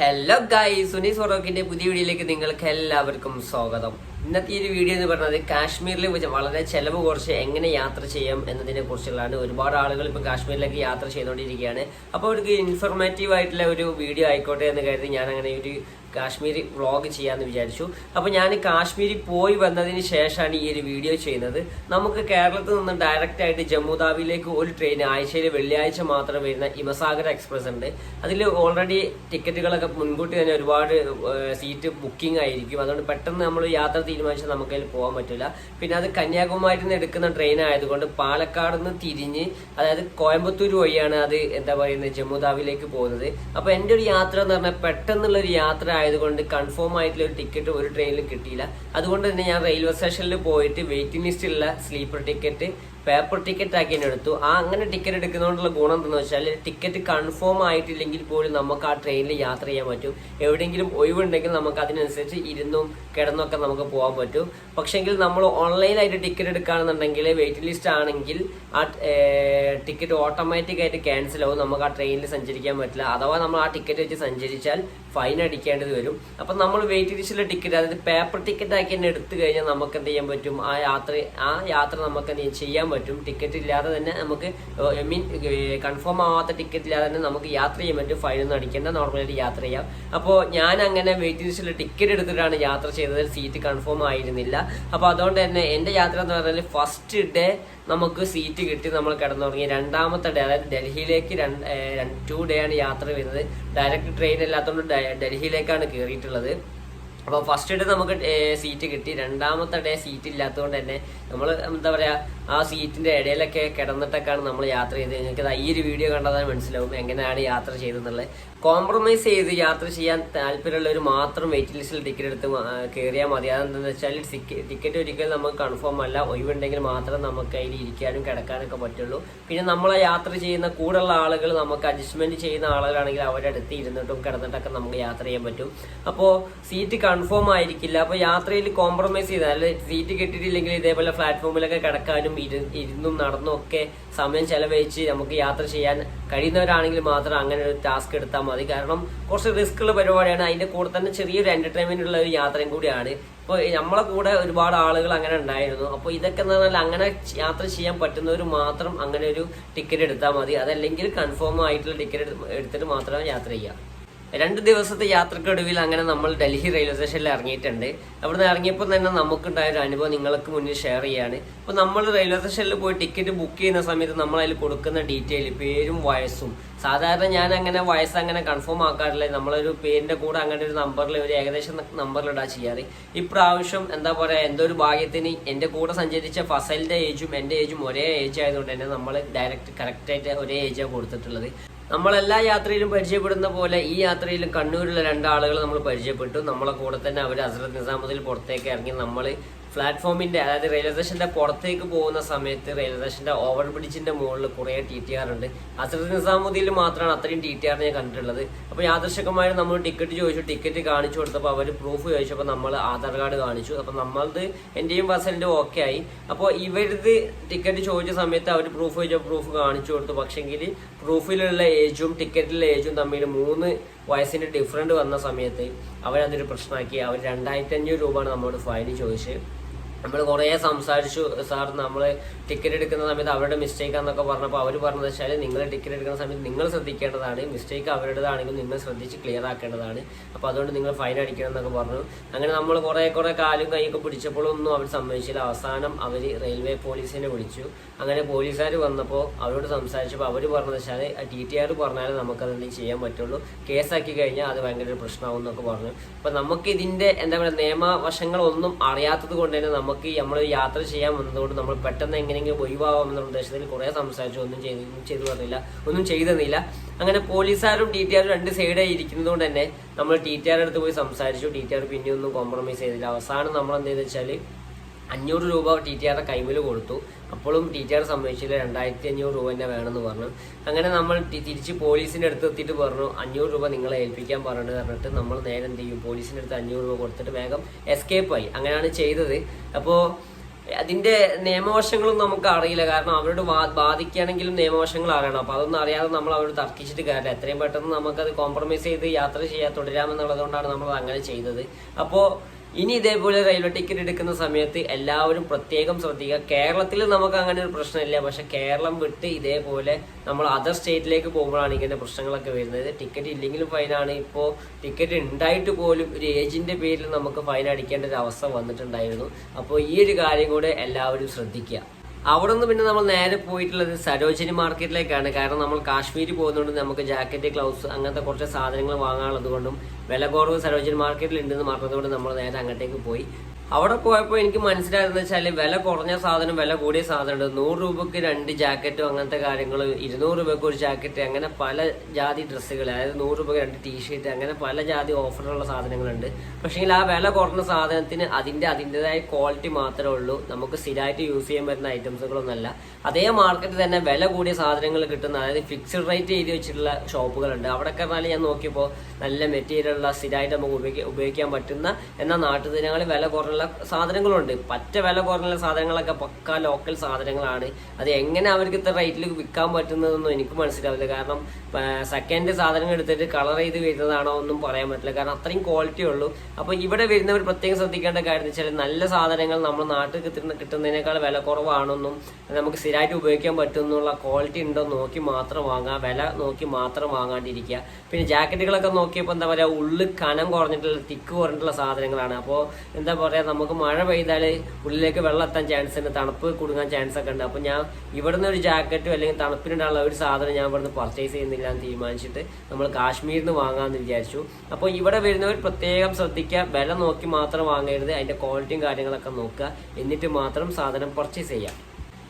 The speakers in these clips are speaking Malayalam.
ഹലോ ഗായ് സുനി സൊറോക്കിന്റെ പുതിയ വീഡിയോയിലേക്ക് നിങ്ങൾക്ക് എല്ലാവർക്കും സ്വാഗതം. ഇന്നത്തെ ഒരു വീഡിയോ എന്ന് പറയുന്നത് കാശ്മീരിൽ വളരെ ചെലവ് കുറച്ച് എങ്ങനെ യാത്ര ചെയ്യാം എന്നതിനെ കുറിച്ചുള്ളതാണ്. ഒരുപാട് ആളുകൾ ഇപ്പം കാശ്മീരിലേക്ക് യാത്ര ചെയ്തുകൊണ്ടിരിക്കുകയാണ്. അപ്പോൾ അവർക്ക് ഇൻഫർമേറ്റീവ് ആയിട്ടുള്ള ഒരു വീഡിയോ ആയിക്കോട്ടെ എന്ന് കരുതി ഞാൻ അങ്ങനെ ഒരു കാശ്മീർ വ്ളോഗ് ചെയ്യാമെന്ന് വിചാരിച്ചു. അപ്പോൾ ഞാൻ കാശ്മീരിൽ പോയി വന്നതിന് ശേഷമാണ് ഈ ഒരു വീഡിയോ ചെയ്യുന്നത്. നമുക്ക് കേരളത്തിൽ നിന്ന് ഡയറക്റ്റ് ആയിട്ട് ജമ്മു താവിയിലേക്ക് ഒരു ട്രെയിൻ ആഴ്ചയിൽ വെള്ളിയാഴ്ച മാത്രം വരുന്ന ഹിമസാഗർ എക്സ്പ്രസ് ഉണ്ട്. അതിൽ ഓൾറെഡി ടിക്കറ്റുകളൊക്കെ മുൻകൂട്ടി തന്നെ ഒരുപാട് സീറ്റ് ബുക്കിംഗ് ആയിരിക്കും. അതുകൊണ്ട് പെട്ടെന്ന് നമ്മൾ യാത്ര തീരുമാനിച്ചാൽ നമുക്ക് അതിൽ പോകാൻ പറ്റില്ല പിന്നെ അത് കന്യാകുമാരിയിൽ നിന്ന് എടുക്കുന്ന ട്രെയിൻ ആയതുകൊണ്ട് പാലക്കാട് നിന്ന് തിരിഞ്ഞ് അതായത് കോയമ്പത്തൂർ വഴിയാണ് അത് എന്താ പറയുന്നത് ജമ്മുദാവിലേക്ക് പോകുന്നത്. അപ്പോൾ എന്റെ ഒരു യാത്ര എന്ന് പറഞ്ഞാൽ പെട്ടെന്നുള്ള ഒരു യാത്ര ആയതുകൊണ്ട് കൺഫേം ആയിട്ടുള്ള ഒരു ടിക്കറ്റ് ഒരു ട്രെയിനിൽ കിട്ടിയില്ല. അതുകൊണ്ട് തന്നെ ഞാൻ റെയിൽവേ സ്റ്റേഷനിൽ പോയിട്ട് വെയിറ്റിംഗ് ലിസ്റ്റിലുള്ള സ്ലീപ്പർ ടിക്കറ്റ് പേപ്പർ ടിക്കറ്റ് ആക്കി തന്നെ എടുത്തു ആ അങ്ങനെ ടിക്കറ്റ് എടുക്കുന്നതുകൊണ്ടുള്ള ഗുണം എന്താണെന്ന് വെച്ചാൽ ടിക്കറ്റ് കൺഫേം ആയിട്ടില്ലെങ്കിൽ പോലും നമുക്ക് ആ ട്രെയിനിൽ യാത്ര ചെയ്യാൻ പറ്റും. എവിടെയെങ്കിലും ഒഴിവുണ്ടെങ്കിൽ നമുക്ക് അതിനനുസരിച്ച് ഇരുന്നും കിടന്നൊക്കെ നമുക്ക് പോകാൻ പറ്റും. പക്ഷേങ്കിൽ നമ്മൾ ഓൺലൈനായിട്ട് ടിക്കറ്റ് എടുക്കുകയാണെന്നുണ്ടെങ്കിൽ വെയിറ്റ് ലിസ്റ്റ് ആണെങ്കിൽ ആ ടിക്കറ്റ് ഓട്ടോമാറ്റിക് ആയിട്ട് ക്യാൻസൽ ആവും. നമുക്ക് ആ ട്രെയിനിൽ സഞ്ചരിക്കാൻ പറ്റില്ല. അഥവാ നമ്മൾ ആ ടിക്കറ്റ് വെച്ച് സഞ്ചരിച്ചാൽ ഫൈൻ അടിക്കേണ്ടത് വരും. അപ്പം നമ്മൾ വെയിറ്റ് ലിസ്റ്റിലെ ടിക്കറ്റ് അതായത് പേപ്പർ ടിക്കറ്റ് ആക്കി തന്നെ എടുത്തു കഴിഞ്ഞാൽ നമുക്ക് എന്ത് ചെയ്യാൻ പറ്റും? ആ യാത്ര ആ യാത്ര നമുക്ക് എന്ത് ചെയ്യാം? ചെയ്യാൻ പറ്റും. ടിക്കറ്റ് ഇല്ലാതെ തന്നെ നമുക്ക് ഐ മീൻ കൺഫേം ആവാത്ത ടിക്കറ്റ് ഇല്ലാതെ തന്നെ നമുക്ക് യാത്ര ചെയ്യാൻ പറ്റും. ഫൈൻ ഒന്നും അടിക്കേണ്ട. നോർമലായിട്ട് യാത്ര ചെയ്യാം. അപ്പോൾ ഞാൻ അങ്ങനെ വെയിറ്റ് ലിസ്റ്റിൽ ടിക്കറ്റ് എടുത്തിട്ടാണ് യാത്ര ചെയ്തത്. സീറ്റ് കൺഫേം ആയിരുന്നില്ല. അപ്പോൾ അതുകൊണ്ട് തന്നെ എന്റെ യാത്ര എന്ന് പറഞ്ഞാൽ ഫസ്റ്റ് ഡേ നമുക്ക് സീറ്റ് കിട്ടി. നമ്മൾ കിടന്നുറങ്ങി. രണ്ടാമത്തെ ഡേ അതായത് ഡൽഹിയിലേക്ക് രണ്ട് ടു ഡേ ആണ് യാത്ര വരുന്നത്. ഡയറക്റ്റ് ട്രെയിൻ അല്ലാത്തതുകൊണ്ട് ഡൽഹിയിലേക്കാണ് കയറിയിട്ടുള്ളത് അപ്പോൾ ഫസ്റ്റ് ഡേ നമുക്ക് സീറ്റ് കിട്ടി. രണ്ടാമത്തെ ഡേ സീറ്റ് ഇല്ലാത്തതുകൊണ്ട് തന്നെ നമ്മൾ എന്താ പറയുക ആ സീറ്റിന്റെ ഇടയിലൊക്കെ കിടന്നിട്ടൊക്കെയാണ് നമ്മൾ യാത്ര ചെയ്തത്. നിങ്ങൾക്ക് ഈ ഒരു വീഡിയോ കണ്ടാൽ മനസ്സിലാവും എങ്ങനെയാണ് യാത്ര ചെയ്തെന്നുള്ളത് കോംപ്രമൈസ് ചെയ്ത് യാത്ര ചെയ്യാൻ താല്പര്യമുള്ളവർ മാത്രം വെയിറ്റ് ലിസ്റ്റിൽ ടിക്കറ്റ് എടുത്ത് കയറിയാൽ മതി. അതെന്താണെന്ന് വെച്ചാൽ ടിക്കറ്റ് ഒരിക്കലും നമുക്ക് കൺഫേം അല്ല. ഒഴിവുണ്ടെങ്കിൽ മാത്രം നമുക്ക് അതിൽ ഇരിക്കാനും കിടക്കാനൊക്കെ പറ്റുള്ളൂ. പിന്നെ നമ്മളെ യാത്ര ചെയ്യുന്ന കൂടെയുള്ള ആളുകൾ നമുക്ക് അഡ്ജസ്റ്റ്മെന്റ് ചെയ്യുന്ന ആളുകളാണെങ്കിൽ അവരുടെ അടുത്ത് ഇരുന്നിട്ടും കിടന്നിട്ടൊക്കെ നമുക്ക് യാത്ര ചെയ്യാൻ പറ്റും. അപ്പോൾ സീറ്റ് കൺഫേം ആയിരിക്കില്ല. അപ്പോൾ യാത്രയിൽ കോംപ്രമൈസ് ചെയ്താൽ സീറ്റ് കിട്ടിയിട്ടില്ലെങ്കിൽ ഇതേപോലെ പ്ലാറ്റ്ഫോമിലൊക്കെ കിടക്കാനും ഇരു ഇരുന്നും നടന്നും ഒക്കെ സമയം ചെലവഴിച്ച് നമുക്ക് യാത്ര ചെയ്യാൻ കഴിയുന്നവരാണെങ്കിൽ മാത്രം അങ്ങനെ ഒരു ടാസ്ക് എടുത്താൽ മതി. കാരണം കുറച്ച് റിസ്ക് ഉള്ള പരിപാടിയാണ്. അതിന്റെ കൂടെ തന്നെ ചെറിയൊരു എന്റർടൈൻമെന്റ് ഉള്ള ഒരു യാത്രയും കൂടിയാണ്. ഇപ്പോൾ നമ്മളെ കൂടെ ഒരുപാട് ആളുകൾ അങ്ങനെ ഉണ്ടായിരുന്നു. അപ്പോൾ ഇതൊക്കെ എന്ന് പറഞ്ഞാൽ അങ്ങനെ യാത്ര ചെയ്യാൻ പറ്റുന്നവർ മാത്രം അങ്ങനെ ഒരു ടിക്കറ്റ് എടുത്താൽ മതി. അതല്ലെങ്കിൽ കൺഫേം ആയിട്ടുള്ള ടിക്കറ്റ് എടുത്തിട്ട് മാത്രമേ യാത്ര ചെയ്യാം. രണ്ട് ദിവസത്തെ യാത്രക്കൊടുവിൽ അങ്ങനെ നമ്മൾ ഡൽഹി റെയിൽവേ സ്റ്റേഷനിൽ ഇറങ്ങിയിട്ടുണ്ട്. അവിടുന്ന് ഇറങ്ങിയപ്പോൾ തന്നെ നമുക്കുണ്ടായ ഒരു അനുഭവം നിങ്ങൾക്ക് മുന്നിൽ ഷെയർ ചെയ്യാണ്. അപ്പോൾ നമ്മൾ റെയിൽവേ സ്റ്റേഷനിൽ പോയി ടിക്കറ്റ് ബുക്ക് ചെയ്യുന്ന സമയത്ത് നമ്മൾ അതിൽ കൊടുക്കുന്ന ഡീറ്റെയിൽ പേരും വയസ്സും. സാധാരണ ഞാൻ അങ്ങനെ വയസ്സ് അങ്ങനെ കൺഫേം ആക്കാറില്ല. നമ്മളൊരു പേരിന്റെ കൂടെ അങ്ങനെ ഒരു നമ്പറിൽ ഒരു ഏകദേശം നമ്പറിലിടാ ചെയ്യാറ്. ഇപ്രാവശ്യം എന്താ പറയുക എന്തോ ഒരു ഭാഗ്യത്തിന് എന്റെ കൂടെ സഞ്ചരിച്ച ഫസലിന്റെ ഏജും എന്റെ ഏജും ഒരേ ഏജ് ആയതുകൊണ്ട് തന്നെ നമ്മൾ ഡയറക്റ്റ് കറക്റ്റായിട്ട് ഒരേ ഏജാണ് കൊടുത്തിട്ടുള്ളത്. നമ്മളെല്ലാ യാത്രയിലും പരിചയപ്പെടുന്ന പോലെ ഈ യാത്രയിലും കണ്ണൂരിലെ രണ്ടാളുകൾ നമ്മൾ പരിചയപ്പെട്ടു. നമ്മളെ കൂടെ തന്നെ അവർ ഹസ്രത് നിസാമുദ്ദീൻ പുറത്തേക്ക് ഇറങ്ങി നമ്മൾ പ്ലാറ്റ്ഫോമിന്റെ അതായത് റെയിൽവേ സ്റ്റേഷന്റെ പുറത്തേക്ക് പോകുന്ന സമയത്ത് റെയിൽവേ സ്റ്റേഷന്റെ ഓവർ ബ്രിഡ്ജിന്റെ മുകളിൽ കുറേ ടി ടി ആർ ഉണ്ട്. ഹസ്രത് നിസാമുദ്ദീനിൽ മാത്രമാണ് അത്രയും ടി ടി ആർ ഞാൻ കണ്ടിട്ടുള്ളത്. അപ്പോൾ യാദൃശകമായി നമ്മൾ ടിക്കറ്റ് ചോദിച്ചു ടിക്കറ്റ് കാണിച്ചു കൊടുത്തപ്പോൾ അവർ പ്രൂഫ് ചോദിച്ചപ്പോൾ നമ്മൾ ആധാർ കാർഡ് കാണിച്ചു. അപ്പോൾ നമ്മളത് എന്റെയും ബസ്സിന്റെ ഓക്കെ ആയി. അപ്പോൾ ഇവരത് ടിക്കറ്റ് ചോദിച്ച സമയത്ത് അവർ പ്രൂഫ് ചോദിച്ച പ്രൂഫ് കാണിച്ചു കൊടുത്തു. പക്ഷെങ്കിൽ പ്രൂഫിലുള്ള ഏജും ടിക്കറ്റിലുള്ള ഏജും തമ്മിൽ മൂന്ന് വയസ്സിന്റെ ഡിഫറന്റ് വന്ന സമയത്ത് അവരതൊരു പ്രശ്നമാക്കി. അവർ രണ്ടായിരത്തി അഞ്ഞൂറ് രൂപയാണ് നമ്മളോട് ഫൈൻ ചോദിച്ച്. നമ്മൾ കുറേ സംസാരിച്ചു സാർ നമ്മൾ ടിക്കറ്റ് എടുക്കുന്ന സമയത്ത് അവരുടെ മിസ്റ്റേക്ക് ആണെന്നൊക്കെ പറഞ്ഞപ്പോൾ അവർ പറഞ്ഞത് വെച്ചാൽ നിങ്ങൾ ടിക്കറ്റ് എടുക്കുന്ന സമയത്ത് നിങ്ങൾ ശ്രദ്ധിക്കേണ്ടതാണ്. മിസ്റ്റേക്ക് അവരുടേതാണെങ്കിൽ നിങ്ങൾ ശ്രദ്ധിച്ച് ക്ലിയർ ആക്കേണ്ടതാണ്. അപ്പോൾ അതുകൊണ്ട് നിങ്ങൾ ഫൈൻ അടിക്കണം എന്നൊക്കെ പറഞ്ഞു. അങ്ങനെ നമ്മൾ കുറേ കുറേ കാലും കൈയൊക്കെ പിടിച്ചപ്പോഴൊന്നും അവർ സമ്മതിച്ചില്ല. അവസാനം അവർ റെയിൽവേ പോലീസിനെ വിളിച്ചു. അങ്ങനെ പോലീസുകാർ വന്നപ്പോൾ അവരോട് സംസാരിച്ചപ്പോൾ അവർ പറഞ്ഞത് വെച്ചാൽ ടി ടി ആർ പറഞ്ഞാലേ നമുക്കതെന്തെങ്കിലും ചെയ്യാൻ പറ്റുള്ളൂ. കേസാക്കി കഴിഞ്ഞാൽ അത് ഭയങ്കര ഒരു പ്രശ്നമാവും എന്നൊക്കെ പറഞ്ഞു. അപ്പോൾ നമുക്ക് ഇതിന്റെ എന്താ പറയുക നിയമവശങ്ങളൊന്നും അറിയാത്തത് കൊണ്ട് തന്നെ നമുക്ക് നമ്മൾ യാത്ര ചെയ്യാൻ വന്നതുകൊണ്ട് നമ്മൾ പെട്ടെന്ന് എങ്ങനെയെങ്കിലും ഒഴിവാകാം എന്ന ഉദ്ദേശത്തിൽ കുറേ സംസാരിച്ചു. ഒന്നും ചെയ്ത് ചെയ്തു പറഞ്ഞില്ല ഒന്നും ചെയ്തെന്നില്ല. അങ്ങനെ പോലീസുകാരും ടി ടി ആറും രണ്ട് സൈഡായി ഇരിക്കുന്നത് കൊണ്ട് തന്നെ നമ്മൾ ടി ടി ആർ അടുത്ത് പോയി സംസാരിച്ചു. ടി ടി ആർ പിന്നെ ഒന്നും കോംപ്രമൈസ് ചെയ്തില്ല. അവസാനം നമ്മൾ എന്ത് ചെയ്തെന്ന് വെച്ചാൽ അഞ്ഞൂറ് രൂപ ടി ടി ആറുടെ കൈമിൽ കൊടുത്തു. അപ്പോഴും ടി ടി ആർ സമ്മതിച്ചില്ല. രണ്ടായിരത്തി അഞ്ഞൂറ് രൂപ തന്നെ വേണമെന്ന് പറഞ്ഞു. അങ്ങനെ നമ്മൾ തിരിച്ച് പോലീസിന്റെ അടുത്ത് എത്തിയിട്ട് പറഞ്ഞു അഞ്ഞൂറ് രൂപ നിങ്ങളെ ഏൽപ്പിക്കാൻ പറഞ്ഞിട്ട് പറഞ്ഞിട്ട് നമ്മൾ നേരെ എന്ത് ചെയ്യും? പോലീസിന്റെ അടുത്ത് അഞ്ഞൂറ് രൂപ കൊടുത്തിട്ട് വേഗം എസ്കേപ്പ് ആയി. അങ്ങനെയാണ് ചെയ്തത്. അപ്പോൾ അതിന്റെ നിയമവശങ്ങളും നമുക്ക് അറിയില്ല. കാരണം അവരോട് ബാധിക്കുകയാണെങ്കിലും നിയമവശങ്ങൾ അറിയണം. അപ്പോൾ അതൊന്നും അറിയാതെ നമ്മൾ അവരോട് തർക്കിച്ചിട്ട് കാര്യമില്ല. എത്രയും പെട്ടെന്ന് നമുക്കത് കോംപ്രമൈസ് ചെയ്ത് യാത്ര ചെയ്യാൻ തുടരാമെന്നുള്ളതുകൊണ്ടാണ് നമ്മൾ അങ്ങനെ ചെയ്തത്. അപ്പോൾ ഇനി ഇതേപോലെ റെയിൽവേ ടിക്കറ്റ് എടുക്കുന്ന സമയത്ത് എല്ലാവരും പ്രത്യേകം ശ്രദ്ധിക്കുക. കേരളത്തിൽ നമുക്ക് അങ്ങനെ ഒരു പ്രശ്നമില്ല. പക്ഷെ കേരളം വിട്ട് ഇതേപോലെ നമ്മൾ അതർ സ്റ്റേറ്റിലേക്ക് പോകുമ്പോഴാണ് ഇങ്ങനെ പ്രശ്നങ്ങളൊക്കെ വരുന്നത്. ടിക്കറ്റ് ഇല്ലെങ്കിലും ഫൈനാണ് ഇപ്പോൾ ടിക്കറ്റ് ഉണ്ടായിട്ട് പോലും ഒരു ഏജിന്റെ പേരിൽ നമുക്ക് ഫൈൻ അടിക്കേണ്ട ഒരു അവസ്ഥ വന്നിട്ടുണ്ടായിരുന്നു. അപ്പോൾ ഈ ഒരു കാര്യം കൂടെ എല്ലാവരും ശ്രദ്ധിക്കുക. അവിടെ നിന്ന് പിന്നെ നമ്മൾ നേരെ പോയിട്ടുള്ളത് സരോജിനി മാർക്കറ്റിലേക്കാണ്. കാരണം നമ്മൾ കാശ്മീർ പോകുന്നതുകൊണ്ട് നമുക്ക് ജാക്കറ്റ് ഗ്ലൗസ് അങ്ങനത്തെ കുറച്ച് സാധനങ്ങൾ വാങ്ങാനുള്ളത് കൊണ്ടും വില കുറവ് സരോജിനി മാർക്കറ്റിൽ ഉണ്ടെന്ന് മറന്നതുകൊണ്ട് നമ്മൾ നേരെ അങ്ങോട്ടേക്ക് പോയി. അവിടെ പോയപ്പോൾ എനിക്ക് മനസ്സിലായതെന്ന് വെച്ചാൽ വില കുറഞ്ഞ സാധനം വില കൂടിയ സാധനം ഉണ്ട്. നൂറ് രൂപക്ക് രണ്ട് ജാക്കറ്റും അങ്ങനത്തെ കാര്യങ്ങൾ ഇരുന്നൂറ് രൂപയ്ക്ക് ഒരു ജാക്കറ്റ് അങ്ങനെ പല ജാതി ഡ്രസ്സുകൾ അതായത് നൂറ് രൂപക്ക് രണ്ട് ടീഷർട്ട് അങ്ങനെ പല ജാതി ഓഫറുള്ള സാധനങ്ങളുണ്ട്. പക്ഷേ ആ വില കുറഞ്ഞ സാധനത്തിന് അതിന്റെ അതിന്റെതായ ക്വാളിറ്റി മാത്രമേ ഉള്ളൂ. നമുക്ക് സ്ഥിരമായിട്ട് യൂസ് ചെയ്യാൻ പറ്റുന്ന ഐറ്റംസുകളൊന്നുമല്ല അതേ മാർക്കറ്റിൽ തന്നെ വില കൂടിയ സാധനങ്ങൾ കിട്ടുന്ന അതായത് ഫിക്സഡ് റേറ്റ് എഴുതി വെച്ചിട്ടുള്ള ഷോപ്പുകളുണ്ട് അവിടെയൊക്കെ പറഞ്ഞാൽ ഞാൻ നോക്കിയപ്പോൾ നല്ല മെറ്റീരിയലുള്ള സ്ഥിരമായിട്ട് നമുക്ക് ഉപയോഗിക്കാൻ പറ്റുന്ന എന്നാൽ നാട്ടുദിനങ്ങളിൽ വില കുറഞ്ഞ സാധനങ്ങളുണ്ട്. പറ്റ വില കുറഞ്ഞ സാധനങ്ങളൊക്കെ പക്ക ലോക്കൽ സാധനങ്ങളാണ്. അത് എങ്ങനെ അവർക്ക് ഇത്ര റേറ്റിൽ വിൽക്കാൻ പറ്റുന്നതെന്നും എനിക്ക് മനസ്സിലാവില്ല. കാരണം സെക്കൻഡ് സാധനങ്ങൾ എടുത്തിട്ട് കളർ ചെയ്ത് വരുന്നതാണോ ഒന്നും പറയാൻ പറ്റില്ല. കാരണം അത്രയും ക്വാളിറ്റി ഉള്ളൂ. അപ്പോൾ ഇവിടെ വരുന്നവർ പ്രത്യേകം ശ്രദ്ധിക്കേണ്ട കാര്യം വെച്ചാൽ നല്ല സാധനങ്ങൾ നമ്മൾ നാട്ടിൽ കിട്ടുന്ന കിട്ടുന്നതിനേക്കാൾ വില കുറവാണെന്നും നമുക്ക് സ്ഥിരമായിട്ട് ഉപയോഗിക്കാൻ പറ്റുന്നുള്ള ക്വാളിറ്റി ഉണ്ടോ നോക്കി മാത്രം വാങ്ങുക വില നോക്കി മാത്രം വാങ്ങാണ്ടിരിക്കുക. പിന്നെ ജാക്കറ്റുകളൊക്കെ നോക്കിയപ്പോൾ എന്താ പറയുക ഉള്ളിൽ കനം കുറഞ്ഞിട്ടുള്ള തിക്ക് കുറഞ്ഞിട്ടുള്ള സാധനങ്ങളാണ്. അപ്പോൾ എന്താ പറയുക നമുക്ക് മഴ പെയ്താൽ ഉള്ളിലേക്ക് വെള്ളം എത്താൻ ചാൻസ് ഉണ്ട് തണുപ്പ് കുടുങ്ങാൻ ചാൻസ് ഒക്കെ ഉണ്ട്. അപ്പോൾ ഞാൻ ഇവിടുന്ന് ഒരു ജാക്കറ്റോ അല്ലെങ്കിൽ തണുപ്പിനുണ്ടാകുന്ന ഒരു സാധനം ഞാൻ ഇവിടുന്ന് പർച്ചേസ് ചെയ്യുന്നില്ല എന്ന് തീരുമാനിച്ചിട്ട് നമ്മൾ കാശ്മീരിൽ നിന്ന് വാങ്ങാമെന്ന് വിചാരിച്ചു. അപ്പോൾ ഇവിടെ വരുന്നവർ പ്രത്യേകം ശ്രദ്ധിക്കുക. വില നോക്കി മാത്രം വാങ്ങരുത്. അതിന്റെ ക്വാളിറ്റിയും കാര്യങ്ങളൊക്കെ നോക്കുക. എന്നിട്ട് മാത്രം സാധനം പർച്ചേസ് ചെയ്യാം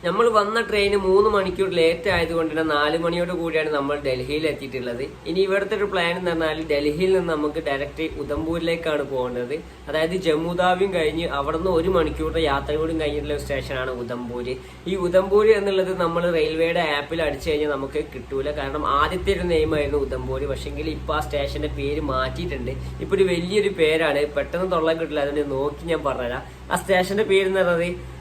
നമ്മൾ വന്ന ട്രെയിൻ മൂന്ന് മണിക്കൂർ ലേറ്റ് ആയതുകൊണ്ട് തന്നെ നാല് മണിയോട് കൂടിയാണ് നമ്മൾ ഡൽഹിയിൽ എത്തിയിട്ടുള്ളത്. ഇനി ഇവിടുത്തെ ഒരു പ്ലാൻ എന്ന് പറഞ്ഞാൽ ഡൽഹിയിൽ നിന്ന് നമുക്ക് ഡയറക്റ്റ് ഉദംപൂരിലേക്കാണ് പോകേണ്ടത്. അതായത് ജമ്മുദാവിയും കഴിഞ്ഞ് അവിടെ നിന്ന് ഒരു മണിക്കൂറിന്റെ യാത്ര കൂടി കഴിഞ്ഞിട്ടുള്ള സ്റ്റേഷനാണ് ഉദംപൂര്. ഈ ഉദംപൂര് എന്നുള്ളത് നമ്മൾ റെയിൽവേയുടെ ആപ്പിൽ അടിച്ചു കഴിഞ്ഞാൽ നമുക്ക് കിട്ടൂല. കാരണം ആദ്യത്തെ ഒരു നെയിമായിരുന്നു ഉദംപൂര്. പക്ഷെങ്കിൽ ഇപ്പൊ ആ സ്റ്റേഷന്റെ പേര് മാറ്റിയിട്ടുണ്ട്. ഇപ്പൊ ഒരു വലിയൊരു പേരാണ്. പെട്ടെന്ന് തൊള്ളാൻ കിട്ടില്ല. അതിനെ നോക്കി ഞാൻ പറഞ്ഞുതരാം. ആ സ്റ്റേഷന്റെ പേര് എന്ന് പറയുന്നത്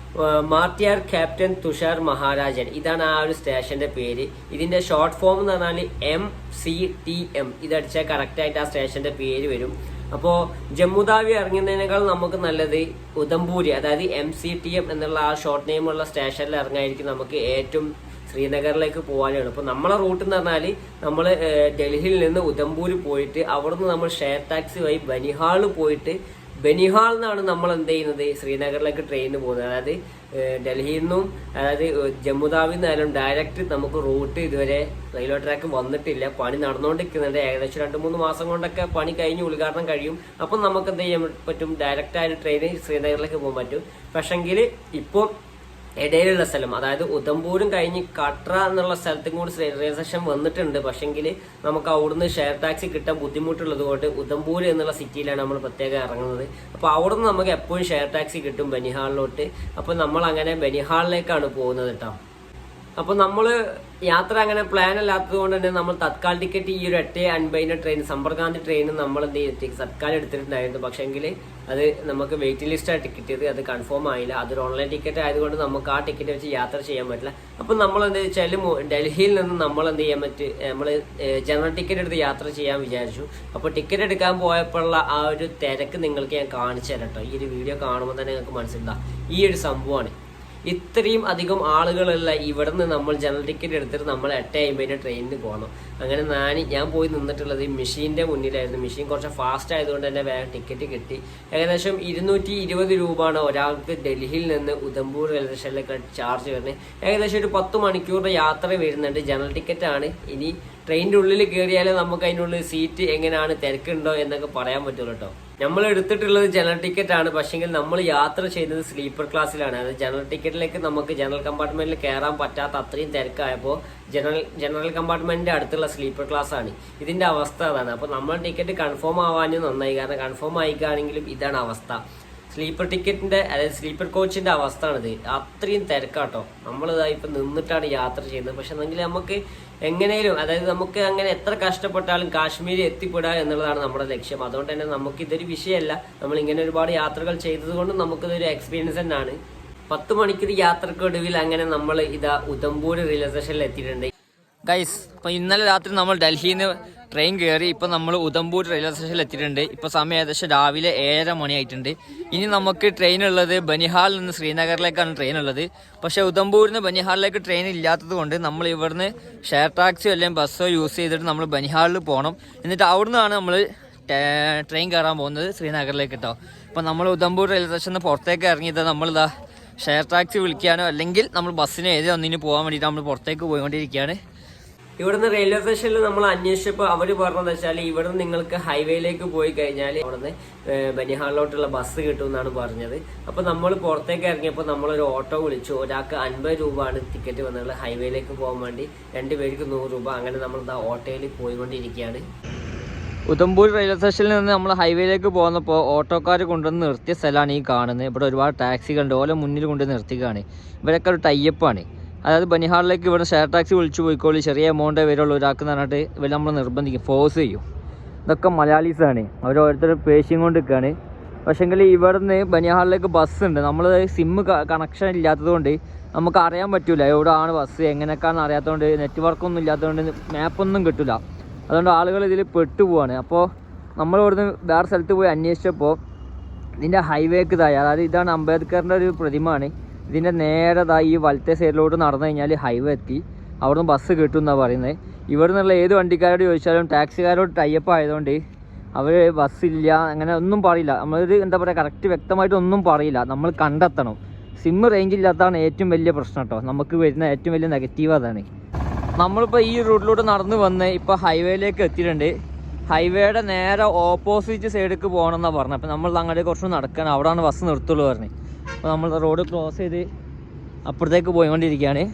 മാർട്ടിയാർ ക്യാപ്റ്റൻ തുഷാർ മഹാരാജൻ. ഇതാണ് ആ ഒരു സ്റ്റേഷന്റെ പേര്. ഇതിന്റെ ഷോർട്ട് ഫോം എന്ന് പറഞ്ഞാൽ എം സി ടി എം. ഇതടിച്ചാൽ കറക്റ്റായിട്ട് ആ സ്റ്റേഷന്റെ പേര് വരും. അപ്പോൾ ജമ്മുതാവി ഇറങ്ങുന്നതിനേക്കാൾ നമുക്ക് നല്ലത് ഉദംപൂരി അതായത് എം സി ടി എം എന്നുള്ള ആ ഷോർട്ട് നെയിമുള്ള സ്റ്റേഷനിൽ ഇറങ്ങായിരിക്കും നമുക്ക് ഏറ്റവും ശ്രീനഗറിലേക്ക് പോകാനാണ് അപ്പോൾ നമ്മളെ റൂട്ട് എന്ന് പറഞ്ഞാൽ നമ്മൾ ഡൽഹിയിൽ നിന്ന് ഉദംപൂർ പോയിട്ട് അവിടുന്ന് നമ്മൾ ഷെയർ ടാക്സി വഴി ബനിഹാൾ പോയിട്ട് ബനിഹാൾ നിന്നാണ് നമ്മൾ എന്ത് ചെയ്യുന്നത്? ശ്രീനഗറിലേക്ക് ട്രെയിനിന് പോകുന്നത്. അതായത് ഡൽഹിയിൽ നിന്നും അതായത് ജമ്മുതാവിൽ നിന്നായാലും ഡയറക്റ്റ് നമുക്ക് റൂട്ട് ഇതുവരെ റെയിൽവേ ട്രാക്ക് വന്നിട്ടില്ല. പണി നടന്നുകൊണ്ടിരിക്കുന്നുണ്ട് ഏകദേശം രണ്ട് മൂന്ന് മാസം കൊണ്ടൊക്കെ പണി കഴിഞ്ഞ് ഉദ്ഘാടനം കഴിയും. അപ്പം നമുക്ക് എന്ത് ചെയ്യാൻ പറ്റും? ഡയറക്റ്റ് ആയിട്ട് ട്രെയിനിൽ ശ്രീനഗറിലേക്ക് പോകാൻ പറ്റും. പക്ഷെങ്കിൽ ഇപ്പോൾ ഇടയിലുള്ള സ്ഥലം. അതായത് ഉദംപൂരും കഴിഞ്ഞ് കട്ര എന്നുള്ള സ്ഥലത്തും കൂടി സ്റ്റേഷൻ വന്നിട്ടുണ്ട്. പക്ഷെങ്കിൽ നമുക്ക് അവിടുന്ന് ഷെയർ ടാക്സി കിട്ടാൻ ബുദ്ധിമുട്ടുള്ളത് കൊണ്ട് ഉദംപൂർ എന്നുള്ള സിറ്റിയിലാണ് നമ്മൾ പ്രത്യേകം ഇറങ്ങുന്നത്. അപ്പോൾ അവിടുന്ന് നമുക്ക് എപ്പോഴും ഷെയർ ടാക്സി കിട്ടും ബനിഹാളിലോട്ട്. അപ്പോൾ നമ്മൾ അങ്ങനെ ബനിഹാളിലേക്കാണ് പോകുന്നത് കേട്ടോ അപ്പോൾ നമ്മൾ യാത്ര അങ്ങനെ പ്ലാൻ അല്ലാത്തത് കൊണ്ട് തന്നെ നമ്മൾ തത്കാൽ ടിക്കറ്റ് ഈ ഒരു എട്ട് അൻപതിന്റെ ട്രെയിൻ സമ്പർക്കാന്തി ട്രെയിൻ നമ്മൾ എന്ത് ചെയ്തു? തത്കാലം എടുത്തിട്ടുണ്ടായിരുന്നു. പക്ഷേങ്കിൽ അത് നമുക്ക് വെയിറ്റിംഗ് ലിസ്റ്റായിട്ട് കിട്ടിയത് അത് കൺഫേം ആയില്ല. അതൊരു ഓൺലൈൻ ടിക്കറ്റ് ആയതുകൊണ്ട് നമുക്ക് ആ ടിക്കറ്റ് വെച്ച് യാത്ര ചെയ്യാൻ പറ്റില്ല. അപ്പം നമ്മൾ എന്ത് വെച്ചാൽ ഡൽഹിയിൽ നിന്ന് നമ്മൾ എന്ത് ചെയ്യാൻ പറ്റി? നമ്മൾ ജനറൽ ടിക്കറ്റ് എടുത്ത് യാത്ര ചെയ്യാൻ വിചാരിച്ചു. അപ്പോൾ ടിക്കറ്റ് എടുക്കാൻ പോയപ്പോഴുള്ള ആ ഒരു തിരക്ക് നിങ്ങൾക്ക് ഞാൻ കാണിച്ചു തരട്ടോ ഈ ഒരു വീഡിയോ കാണുമ്പോൾ തന്നെ നിങ്ങൾക്ക് മനസ്സിലാക്കാം ഈ ഒരു സംഭവമാണ്. ഇത്രയും അധികം ആളുകളല്ല ഇവിടെ നിന്ന് നമ്മൾ ജനറൽ ടിക്കറ്റ് എടുത്തിട്ട് നമ്മൾ എട്ട് അമ്പതിന് ട്രെയിനിന് പോകണം അങ്ങനെ ഞാൻ ഞാൻ പോയി നിന്നിട്ടുള്ളത് മെഷീന്റെ മുന്നിലായിരുന്നു. മെഷീൻ കുറച്ച് ഫാസ്റ്റ് ആയതുകൊണ്ട് തന്നെ വേഗം ടിക്കറ്റ് കിട്ടി. ഏകദേശം ഇരുന്നൂറ്റി ഇരുപത് രൂപയാണ് ഒരാൾക്ക് ഡൽഹിയിൽ നിന്ന് ഉദംപൂർ റെയിൽവേ സ്റ്റേഷനിലേക്ക് ചാർജ് വരുന്നത്. ഏകദേശം ഒരു പത്ത് മണിക്കൂറിന്റെ യാത്ര വരുന്നുണ്ട്. ജനറൽ ടിക്കറ്റ് ആണ്. ഇനി ട്രെയിനിന്റെ ഉള്ളിൽ കയറിയാലേ നമുക്ക് അതിനുള്ളിൽ സീറ്റ് എങ്ങനെയാണ് തിരക്കുണ്ടോ എന്നൊക്കെ പറയാൻ പറ്റുള്ളൂ കേട്ടോ. നമ്മൾ എടുത്തിട്ടുള്ളത് ജനറൽ ടിക്കറ്റ് ആണ്. പക്ഷെങ്കിൽ നമ്മൾ യാത്ര ചെയ്യുന്നത് സ്ലീപ്പർ ക്ലാസ്സിലാണ് അതായത് ജനറൽ ടിക്കറ്റിലേക്ക് നമുക്ക് ജനറൽ കമ്പാർട്ട്മെന്റിൽ കയറാൻ പറ്റാത്ത അത്രയും തിരക്കായപ്പോൾ ജനറൽ ജനറൽ കമ്പാർട്ട്മെന്റിന്റെ അടുത്തുള്ള സ്ലീപ്പർ ക്ലാസ് ആണ്. ഇതിന്റെ അവസ്ഥ അതാണ്. അപ്പോൾ നമ്മൾ ടിക്കറ്റ് കൺഫേം ആവാനും നന്നായി. കാരണം കൺഫേം ആയിക്കാണെങ്കിലും ഇതാണ് അവസ്ഥ. സ്ലീപ്പർ ടിക്കറ്റിന്റെ അതായത് സ്ലീപ്പർ കോച്ചിന്റെ അവസ്ഥയാണിത് അത്രയും തിരക്കാട്ടോ. നമ്മൾ ഇപ്പം നിന്നിട്ടാണ് യാത്ര ചെയ്യുന്നത്. പക്ഷെ എന്നെങ്കിൽ നമുക്ക് എങ്ങനെയും അതായത് നമുക്ക് അങ്ങനെ എത്ര കഷ്ടപ്പെട്ടാലും കാശ്മീരിൽ എത്തിപ്പെടുക എന്നുള്ളതാണ് നമ്മുടെ ലക്ഷ്യം. അതുകൊണ്ട് തന്നെ നമുക്ക് ഇതൊരു വിഷയമല്ല. നമ്മൾ ഇങ്ങനെ ഒരുപാട് യാത്രകൾ ചെയ്തത് കൊണ്ട് നമുക്കിതൊരു എക്സ്പീരിയൻസ് തന്നെയാണ്. പത്ത് മണിക്കൂർ യാത്രക്കൊടുവിൽ അങ്ങനെ നമ്മൾ ഇതാ ഉദംപൂർ റെയിൽവേ സ്റ്റേഷനിൽ എത്തിയിട്ടുണ്ട്. ഗൈസ് ഇപ്പൊ ഇന്നലെ രാത്രി നമ്മൾ ഡൽഹിയിൽ നിന്ന് ട്രെയിൻ കയറി ഇപ്പൊ നമ്മൾ ഉദംപൂർ റെയിൽവേ സ്റ്റേഷനിൽ എത്തിയിട്ടുണ്ട്. ഇപ്പൊ സമയം ഏകദേശം രാവിലെ ഏഴര മണിയായിട്ടുണ്ട്. ഇനി നമുക്ക് ട്രെയിൻ ഉള്ളത് ബനിഹാളിൽ നിന്ന് ശ്രീനഗറിലേക്കാണ് ട്രെയിൻ ഉള്ളത്. പക്ഷേ ഉദംപൂരിൽ നിന്ന് ബനിഹാളിലേക്ക് ട്രെയിൻ ഇല്ലാത്തത് കൊണ്ട് നമ്മൾ ഇവിടുന്ന് ഷെയർ ടാക്സിയോ അല്ലെങ്കിൽ ബസ്സോ യൂസ് ചെയ്തിട്ട് നമ്മൾ ബനിഹാളിൽ പോകണം എന്നിട്ട് അവിടുന്നാണ് നമ്മൾ ട്രെയിൻ കയറാൻ പോകുന്നത് ശ്രീനഗറിലേക്ക് കേട്ടോ ഇപ്പം നമ്മൾ ഉദംപൂർ റെയിൽവേ സ്റ്റേഷനിൽ നിന്ന് പുറത്തേക്ക് ഇറങ്ങിയത് നമ്മളിതാ ഷെയർ ടാക്സി വിളിക്കാനോ അല്ലെങ്കിൽ നമ്മൾ ബസ്സിന് ഏത് ഒന്നിന് പോകാൻ വേണ്ടിയിട്ട് നമ്മൾ പുറത്തേക്ക് പോയിക്കൊണ്ടിരിക്കുകയാണ്. ഇവിടുന്ന് റെയിൽവേ സ്റ്റേഷനിൽ നമ്മൾ അന്വേഷിച്ചപ്പോൾ അവർ പറഞ്ഞതെന്ന് വെച്ചാൽ ഇവിടുന്ന് നിങ്ങൾക്ക് ഹൈവേയിലേക്ക് പോയി കഴിഞ്ഞാൽ അവിടുന്ന് ബനിഹാളിലോട്ടുള്ള ബസ് കിട്ടും എന്നാണ് പറഞ്ഞത്. അപ്പോൾ നമ്മൾ പുറത്തേക്ക് ഇറങ്ങിയപ്പോൾ നമ്മളൊരു ഓട്ടോ വിളിച്ചു. ഒരാൾക്ക് അൻപത് രൂപയാണ് ടിക്കറ്റ് വന്നത്. ഹൈവേയിലേക്ക് പോകാൻ വേണ്ടി രണ്ട് പേർക്ക് നൂറ് രൂപ. അങ്ങനെ നമ്മൾ ആ ഓട്ടോയിൽ പോയിക്കൊണ്ടിരിക്കുകയാണ്. ഉദംപൂർ റെയിൽവേ സ്റ്റേഷനിൽ നിന്ന് നമ്മൾ ഹൈവേയിലേക്ക് പോകുന്നപ്പോൾ ഓട്ടോക്കാർ കൊണ്ടുവന്ന് നിർത്തിയ സ്ഥലമാണ് ഈ കാണുന്നത്. ഇവിടെ ഒരുപാട് ടാക്സികളുണ്ട് ഓല മുന്നിൽ കൊണ്ടുവന്ന് നിർത്തിക്കാണ് ഇവരൊക്കെ ഒരു ടൈപ്പാണ് അതായത് ബനിഹാളിലേക്ക് ഇവിടെ ഷെയർ ടാക്സി വിളിച്ചു പോയിക്കോളി. ചെറിയ എമൗണ്ടേ വരുള്ളൂ ഒരാൾക്ക് പറഞ്ഞിട്ട് ഇവർ നമ്മൾ നിർബന്ധിക്കും ഫോഴ്സ് ചെയ്യും. ഇതൊക്കെ മലയാളീസാണ് അവർ ഓരോരുത്തരും പേശിയും കൊണ്ട് നിൽക്കുകയാണ് പക്ഷേങ്കിൽ ഇവിടുന്ന് ബനിഹാളിലേക്ക് ബസ് ഉണ്ട്. നമ്മൾ സിമ്മ് കണക്ഷൻ ഇല്ലാത്തതുകൊണ്ട് നമുക്ക് അറിയാൻ പറ്റില്ല എവിടെയാണ് ബസ് എങ്ങനെയൊക്കെയാണെന്ന് അറിയാത്തതുകൊണ്ട് നെറ്റ്വർക്കൊന്നും ഇല്ലാത്തതുകൊണ്ട് മാപ്പൊന്നും കിട്ടില്ല അതുകൊണ്ട് ആളുകൾ ഇതിൽ പെട്ടുപോവാണ് അപ്പോൾ നമ്മൾ ഇവിടുന്ന് വേറെ സ്ഥലത്ത് പോയി അന്വേഷിച്ചപ്പോൾ ഇതിന്റെ ഹൈവേക്ക് ഇതായി അതായത് ഇതാണ് അംബേദ്കറിന്റെ ഒരു പ്രതിമയാണ്. ഇതിന്റെ നേരെ ഇതായി ഈ വലത്തെ സൈഡിലോട്ട് നടന്നു കഴിഞ്ഞാൽ ഹൈവേ എത്തി. അവിടുന്ന് ബസ് കിട്ടും എന്നാണ് പറയുന്നത് ഇവിടെ നിന്നുള്ള ഏത് വണ്ടിക്കാരോട് ചോദിച്ചാലും ടാക്സിക്കാരോട് ടൈപ്പ് ആയതുകൊണ്ട് അവർ ബസ്സില്ല അങ്ങനെ ഒന്നും പറയില്ല. നമ്മളൊരു എന്താ പറയുക കറക്റ്റ് വ്യക്തമായിട്ട് ഒന്നും പറയില്ല. നമ്മൾ കണ്ടെത്തണം. സിം റേഞ്ച് ഇല്ലാത്തതാണ് ഏറ്റവും വലിയ പ്രശ്നം കേട്ടോ നമുക്ക് വരുന്ന ഏറ്റവും വലിയ നെഗറ്റീവ് അതാണ്. നമ്മളിപ്പോൾ ഈ റൂട്ടിലൂടെ നടന്നു വന്ന് ഇപ്പോൾ ഹൈവേയിലേക്ക് എത്തിയിട്ടുണ്ട്. ഹൈവേയുടെ നേരെ ഓപ്പോസിറ്റ് സൈഡിലേക്ക് പോകണം എന്നാണ് പറഞ്ഞത്. അപ്പോൾ നമ്മൾ അങ്ങോട്ട് കുറച്ച് നടക്കണം അവിടെയാണ് ബസ് നിർത്തുള്ളൂ പറഞ്ഞത് അപ്പോൾ നമ്മൾ റോഡ് ക്രോസ് ചെയ്ത് അപ്പുറത്തേക്ക് പോയിക്കൊണ്ടിരിക്കുകയാണ്.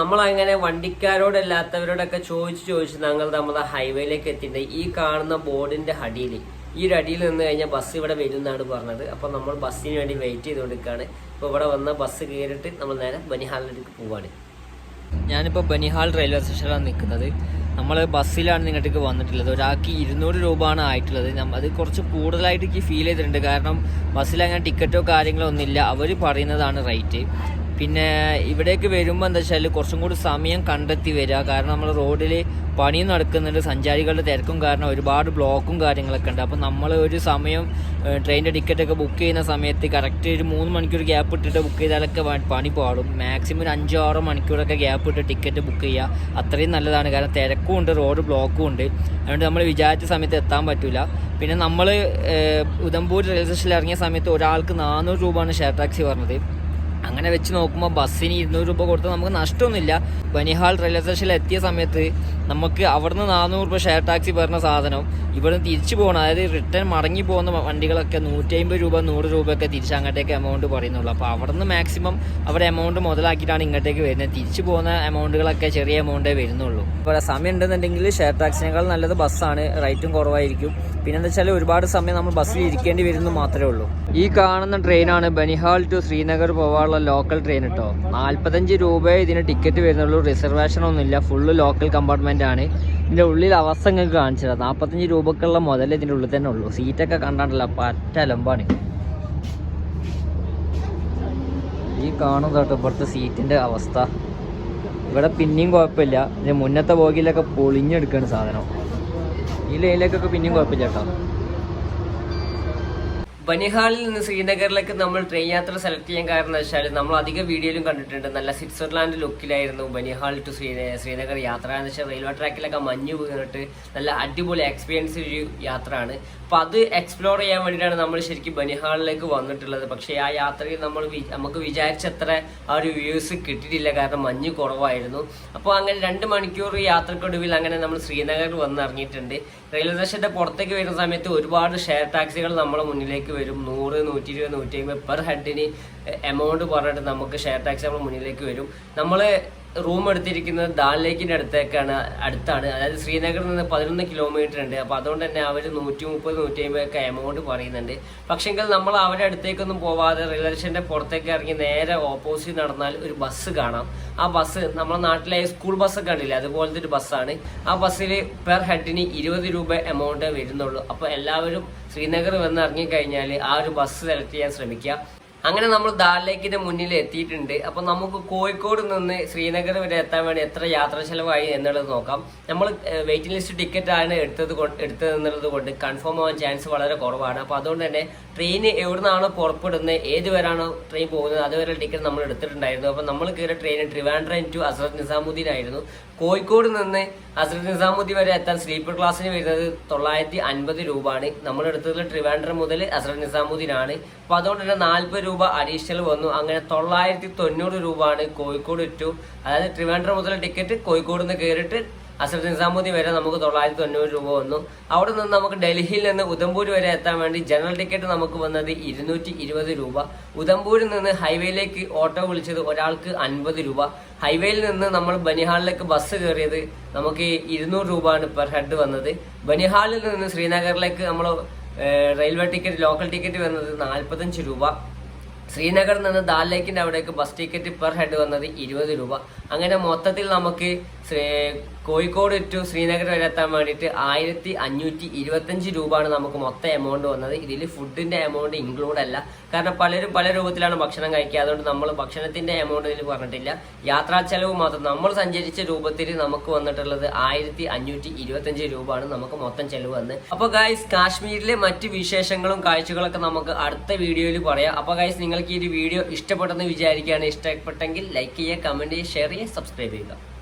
നമ്മളങ്ങനെ വണ്ടിക്കാരോടല്ലാത്തവരോടൊക്കെ ചോദിച്ച് ചോദിച്ച് ഞങ്ങൾ നമ്മുടെ ഹൈവേയിലേക്ക് എത്തിയിട്ട് ഈ കാണുന്ന ബോർഡിന്റെ അടിയിൽ ഈ ഒരു അടിയിൽ നിന്ന് കഴിഞ്ഞാൽ ബസ് ഇവിടെ വരും എന്നാണ് പറഞ്ഞത്. അപ്പോൾ നമ്മൾ ബസ്സിന് വേണ്ടി വെയിറ്റ് ചെയ്തുകൊണ്ടിരിക്കുകയാണ്. ഇപ്പോൾ ഇവിടെ വന്ന ബസ് കയറിയിട്ട് നമ്മൾ നേരെ ബനിഹാലിലേക്ക് പോവാണ്. ഞാനിപ്പോൾ ബനിഹാൾ റെയിൽവേ സ്റ്റേഷനിലാണ് നിൽക്കുന്നത്. നമ്മൾ ബസ്സിലാണ് നിങ്ങോട്ടേക്ക് വന്നിട്ടുള്ളത്. ഒരാൾക്ക് ഇരുന്നൂറ് രൂപയാണ് ആയിട്ടുള്ളത്. നമ്മ- അത് കുറച്ച് കൂടുതലായിട്ട് എനിക്ക് ഫീൽ ചെയ്തിട്ടുണ്ട്. കാരണം ബസ്സിൽ അങ്ങനെ ടിക്കറ്റോ കാര്യങ്ങളോ ഒന്നുമില്ല. അവർ പറയുന്നതാണ് റേറ്റ് പിന്നെ ഇവിടേക്ക് വരുമ്പോൾ എന്താ വെച്ചാൽ കുറച്ചും കൂടി സമയം കണ്ടെത്തി വരിക. കാരണം നമ്മൾ റോഡിൽ പണി നടക്കുന്നുണ്ട് സഞ്ചാരികളുടെ തിരക്കും കാരണം ഒരുപാട് ബ്ലോക്കും കാര്യങ്ങളൊക്കെ ഉണ്ട്. അപ്പോൾ നമ്മൾ ഒരു സമയം ട്രെയിനിന്റെ ടിക്കറ്റൊക്കെ ബുക്ക് ചെയ്യുന്ന സമയത്ത് കറക്റ്റ് ഒരു മൂന്ന് മണിക്കൂർ ഗ്യാപ്പ് ഇട്ടിട്ട് ബുക്ക് ചെയ്താലൊക്കെ പണി പാടും. മാക്സിമം ഒരു അഞ്ചോ ആറോ മണിക്കൂറൊക്കെ ഗ്യാപ്പ് ഇട്ട് ടിക്കറ്റ് ബുക്ക് ചെയ്യുക. അത്രയും നല്ലതാണ്. കാരണം തിരക്കും ഉണ്ട് റോഡ് ബ്ലോക്കും ഉണ്ട്. അതുകൊണ്ട് നമ്മൾ വിചാരിച്ച സമയത്ത് എത്താൻ പറ്റില്ല പിന്നെ നമ്മൾ ഉദംപൂർ റെയിൽവേ സ്റ്റേഷനിൽ ഇറങ്ങിയ സമയത്ത് ഒരാൾക്ക് നാനൂറ് രൂപയാണ് ഷെയർ ടാക്സി പറഞ്ഞത്. അങ്ങനെ വെച്ച് നോക്കുമ്പോൾ ബസ്സിന് ഇരുന്നൂറ് രൂപ കൊടുത്താൽ നമുക്ക് നഷ്ടമൊന്നുമില്ല. ബനിഹാൾ റെയിൽവേ സ്റ്റേഷനിൽ എത്തിയ സമയത്ത് നമുക്ക് അവിടുന്ന് നാനൂറ് രൂപ ഷെയർ ടാക്സി പറഞ്ഞ സാധനം ഇവിടുന്ന് തിരിച്ചു പോകണം. അതായത് റിട്ടേൺ മടങ്ങി പോകുന്ന വണ്ടികളൊക്കെ നൂറ്റി അമ്പത് രൂപ നൂറ് രൂപയൊക്കെ തിരിച്ച് അങ്ങോട്ടേക്ക് എമൗണ്ട് പറയുന്നുള്ളൂ. അപ്പോൾ അവിടുന്ന് മാക്സിമം അവിടെ എമൗണ്ട് മുതലാക്കിയിട്ടാണ് ഇങ്ങോട്ടേക്ക് വരുന്നത്. തിരിച്ചു പോകുന്ന എമൗണ്ടുകളൊക്കെ ചെറിയ എമൗണ്ടേ വരുന്നുള്ളൂ. ഇപ്പോൾ സമയം ഉണ്ടെന്നുണ്ടെങ്കിൽ ഷെയർ ടാക്സിനേക്കാൾ നല്ലത് ബസ്സാണ് റേറ്റും കുറവായിരിക്കും. പിന്നെ എന്താ വെച്ചാൽ ഒരുപാട് സമയം നമ്മൾ ബസ്സിൽ ഇരിക്കേണ്ടി വരുന്നു മാത്രമേ ഉള്ളൂ. ഈ കാണുന്ന ട്രെയിനാണ് ബനിഹാൾ ടു ശ്രീനഗർ പോകാനുള്ള ലോക്കൽ ട്രെയിൻ കേട്ടോ നാൽപ്പത്തഞ്ച് രൂപയെ ഇതിന് ടിക്കറ്റ് വരുന്നുള്ളൂ. റിസർവേഷൻ ഒന്നുമില്ല. ഫുള്ള് ലോക്കൽ കമ്പാർട്ട്മെന്റ് ആണ്. ഇതിന്റെ ഉള്ളിൽ അവസ്ഥ നിങ്ങൾക്ക് കാണിച്ചത്. നാൽപ്പത്തഞ്ച് രൂപക്കുള്ള മുതൽ ഇതിന്റെ ഉള്ളിൽ തന്നെ ഉള്ളൂ. സീറ്റൊക്കെ കണ്ടാണ്ടല്ല പറ്റ അലമ്പാണ്. ഈ കാണും കേട്ടോ ഇവിടുത്തെ സീറ്റിന്റെ അവസ്ഥ. ഇവിടെ പിന്നെയും കുഴപ്പമില്ല. ഇതിന്റെ മുന്നത്തെ ബോഗിലൊക്കെ പൊളിഞ്ഞെടുക്കാണ് സാധനം. ഈ ലൈനിലേക്കൊക്കെ പിന്നെയും കുഴപ്പമില്ല കേട്ടോ. ബനിഹാളിൽ നിന്ന് ശ്രീനഗറിലേക്ക് നമ്മൾ ട്രെയിൻ യാത്ര സെലക്ട് ചെയ്യാൻ കാരണം വെച്ചാൽ നമ്മൾ അധിക വീഡിയോയിലും കണ്ടിട്ടുണ്ട്. നല്ല സ്വിറ്റ്സർലാൻഡ് ലുക്കിലായിരുന്നു ബനിഹാൾ ടു ശ്രീ ശ്രീനഗർ യാത്ര. എന്ന് വെച്ചാൽ റെയിൽവേ ട്രാക്കിലൊക്കെ മഞ്ഞ് വീണിട്ട് നല്ല അടിപൊളി എക്സ്പീരിയൻസ് ഒരു യാത്രയാണ്. അപ്പോൾ അത് എക്സ്പ്ലോർ ചെയ്യാൻ വേണ്ടിയിട്ടാണ് നമ്മൾ ശരിക്കും ബനിഹാളിലേക്ക് വന്നിട്ടുള്ളത്. പക്ഷേ ആ യാത്രയിൽ നമ്മൾ നമുക്ക് വിചാരിച്ചത്ര ആ ഒരു വ്യൂസ് കിട്ടിയിട്ടില്ല. കാരണം മഞ്ഞ് കുറവായിരുന്നു. അപ്പോൾ അങ്ങനെ രണ്ട് മണിക്കൂർ യാത്രക്കൊടുവിൽ അങ്ങനെ നമ്മൾ ശ്രീനഗറിൽ വന്നിറങ്ങിയിട്ടുണ്ട്. റെയിൽവേ സ്റ്റേഷന്റെ പുറത്തേക്ക് വരുന്ന സമയത്ത് ഒരുപാട് ഷെയർ ടാക്സികൾ നമ്മളെ മുന്നിലേക്ക് വരും. നൂറ് നൂറ്റി ഇരുപത് നൂറ്റി അമ്പത് പെർ ഹെഡിന് എമൗണ്ട് പറഞ്ഞിട്ട് നമുക്ക് ഷെയർ ടാക്സി നമ്മുടെ മുന്നിലേക്ക് വരും. നമ്മൾ റൂം എടുത്തിരിക്കുന്നത് ദാൽ ലേക്കിന്റെ അടുത്തേക്കാണ് അടുത്താണ്. അതായത് ശ്രീനഗറിൽ നിന്ന് പതിനൊന്ന് കിലോമീറ്റർ ഉണ്ട്. അപ്പോൾ അതുകൊണ്ട് തന്നെ അവർ നൂറ്റി മുപ്പത് നൂറ്റി അമ്പതൊക്കെ എമൗണ്ട് പറയുന്നുണ്ട്. പക്ഷെങ്കിൽ നമ്മൾ അവരുടെ അടുത്തേക്കൊന്നും പോവാതെ സ്റ്റേഷന്റെ പുറത്തേക്ക് ഇറങ്ങി നേരെ ഓപ്പോസിറ്റ് നടന്നാൽ ഒരു ബസ് കാണാം. ആ ബസ് നമ്മുടെ നാട്ടിലെ സ്കൂൾ ബസ്സൊക്കെ കണ്ടില്ലേ? അതുപോലത്തെ ഒരു ബസ്സാണ് ആ ബസ്സിൽ പെർ ഹെഡിന് ഇരുപത് രൂപ എമൗണ്ട് വരുന്നുള്ളൂ. അപ്പോൾ എല്ലാവരും ശ്രീനഗർ വന്ന് ഇറങ്ങിക്കഴിഞ്ഞാൽ ആ ഒരു ബസ് സെലക്ട് ചെയ്യാൻ ശ്രമിക്കുക. അങ്ങനെ നമ്മൾ ദാൽ ലേക്കിന്റെ മുന്നിൽ എത്തിയിട്ടുണ്ട്. അപ്പൊ നമുക്ക് കോഴിക്കോട് നിന്ന് ശ്രീനഗർ വരെ എത്താൻ വേണ്ടി എത്ര യാത്രാ ചെലവായി എന്നുള്ളത് നോക്കാം. നമ്മൾ വെയിറ്റിംഗ് ലിസ്റ്റ് ടിക്കറ്റ് ആണ് എടുത്തത് എടുത്തത് എന്നുള്ളത് കൊണ്ട് കൺഫേം ആവാൻ ചാൻസ് വളരെ കുറവാണ്. അപ്പൊ അതുകൊണ്ട് തന്നെ ട്രെയിൻ എവിടെ നിന്നാണോ പുറപ്പെടുന്നത് ഏത് ട്രെയിൻ പോകുന്നത് അതുവരെ ടിക്കറ്റ് നമ്മൾ എടുത്തിട്ടുണ്ടായിരുന്നു. അപ്പൊ നമ്മൾ കയറിയ ട്രെയിൻ ട്രിവാൻഡ്രം ടു അസറത് നിസാമുദ്ദീൻ ആയിരുന്നു കോഴിക്കോട് നിന്ന് അസറത് നിസാമുദ്ദീൻ വരെ എത്താൻ സ്ലീപ്പർ ക്ലാസ്സിന് വരുന്നത് തൊള്ളായിരത്തി അൻപത് രൂപയാണ്. നമ്മൾ എടുത്തത് ട്രിവാൻഡ്രം മുതൽ അസറത് നിസാമുദ്ദീൻ ആണ് അപ്പൊ അതുകൊണ്ട് തന്നെ നാല്പത് രൂപ അഡീഷണൽ വന്നു. അങ്ങനെ തൊള്ളായിരത്തി തൊണ്ണൂറ് രൂപയാണ് കോഴിക്കോട് ടു അതായത് ട്രിവാൻഡ്രം മുതൽ ടിക്കറ്റ് കോഴിക്കോട് നിന്ന് കയറിയിട്ട് അസർ നിസാമുദ്ദീൻ വരെ നമുക്ക് തൊള്ളായിരത്തി തൊണ്ണൂറ് രൂപ വന്നു. അവിടെ നിന്ന് നമുക്ക് ഡൽഹിയിൽ നിന്ന് ഉദംപൂർ വരെ എത്താൻ വേണ്ടി ജനറൽ ടിക്കറ്റ് നമുക്ക് വന്നത് ഇരുന്നൂറ്റി ഇരുപത് രൂപ. ഉദംപൂരിൽ നിന്ന് ഹൈവേയിലേക്ക് ഓട്ടോ വിളിച്ചത് ഒരാൾക്ക് അൻപത് രൂപ. ഹൈവേയിൽ നിന്ന് നമ്മൾ ബനിഹാളിലേക്ക് ബസ് കയറിയത് നമുക്ക് ഇരുന്നൂറ് രൂപയാണ് പെർ ഹെഡ് വന്നത്. ബനിഹാളിൽ നിന്ന് ശ്രീനഗറിലേക്ക് നമ്മൾ റെയിൽവേ ടിക്കറ്റ് ലോക്കൽ ടിക്കറ്റ് വന്നത് നാൽപ്പത്തഞ്ച് രൂപ. ശ്രീനഗറിൽ നിന്ന് ദാൽ ലേക്കിന്റെ അവിടേക്ക് ബസ് ടിക്കറ്റ് പെർ ഹെഡ് വന്നത് ഇരുപത് രൂപ. അങ്ങനെ മൊത്തത്തിൽ നമുക്ക് കോഴിക്കോട് ടു ശ്രീനഗർ വരെ എത്താൻ വേണ്ടിയിട്ട് ആയിരത്തി അഞ്ഞൂറ്റി ഇരുപത്തഞ്ച് രൂപയാണ് നമുക്ക് മൊത്തം എമൗണ്ട് വന്നത്. ഇതിൽ ഫുഡിന്റെ എമൗണ്ട് ഇൻക്ലൂഡ് അല്ല. കാരണം പലരും പല രൂപത്തിലാണ് ഭക്ഷണം കഴിക്കുക. അതുകൊണ്ട് നമ്മൾ ഭക്ഷണത്തിന്റെ എമൗണ്ട് ഇതിൽ പറഞ്ഞിട്ടില്ല. യാത്രാ ചെലവ് മാത്രം. നമ്മൾ സഞ്ചരിച്ച രൂപത്തിൽ നമുക്ക് വന്നിട്ടുള്ളത് ആയിരത്തി അഞ്ഞൂറ്റി ഇരുപത്തഞ്ച് രൂപയാണ് നമുക്ക് മൊത്തം ചെലവ് വന്നത് അപ്പോൾ ഗൈസ് കാശ്മീരിലെ മറ്റ് വിശേഷങ്ങളും കാഴ്ചകളൊക്കെ നമുക്ക് അടുത്ത വീഡിയോയിൽ പറയാം. അപ്പോൾ ഗൈസ് നിങ്ങൾക്ക് ഈ ഒരു വീഡിയോ ഇഷ്ടപ്പെട്ടെന്ന് വിചാരിക്കുകയാണ്. ഇഷ്ടപ്പെട്ടെങ്കിൽ ലൈക്ക് ചെയ്യുക കമന്റ് ചെയ്യുക ഷെയർ ചെയ്യുക സബ്സ്ക്രൈബ് ചെയ്യുക.